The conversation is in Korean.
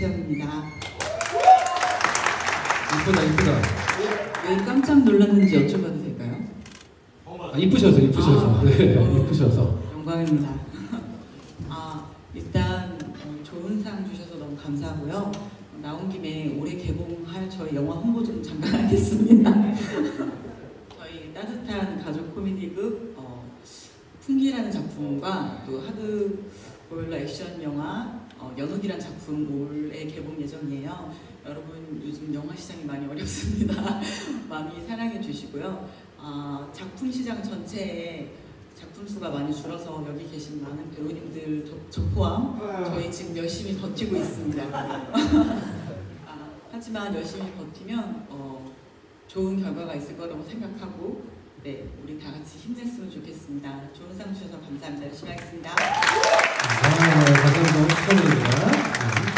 이채영입니다. 이쁘다 이쁘다. 왜 깜짝 놀랐는지 여쭤봐도 될까요? 아, 이쁘셔서 이쁘셔서. 아. 네 이쁘셔서. 영광입니다. 아, 일단 어, 좋은 상 주셔서 너무 감사하고요. 나온 김에 올해 개봉할 저희 영화 홍보 좀 잠깐 하겠습니다. 저희 따뜻한 가족 코미디극 어, 풍기라는 작품과 또 하드 보일러 액션 영화 어, 연옥이라는 작품 올해 개봉 예정이에요. 여러분 요즘 영화 시장이 많이 어렵습니다. 많이 사랑해 주시고요. 아, 작품 시장 전체에 작품 수가 많이 줄어서 여기 계신 많은 배우님들 저, 저 포함 저희 지금 열심히 버티고 있습니다. 아, 하지만 열심히 버티면 어, 좋은 결과가 있을 거라고 생각하고 네 우리 다 같이 힘냈으면 좋겠습니다. 좋은 감사합니다. 열심히 하겠습니다.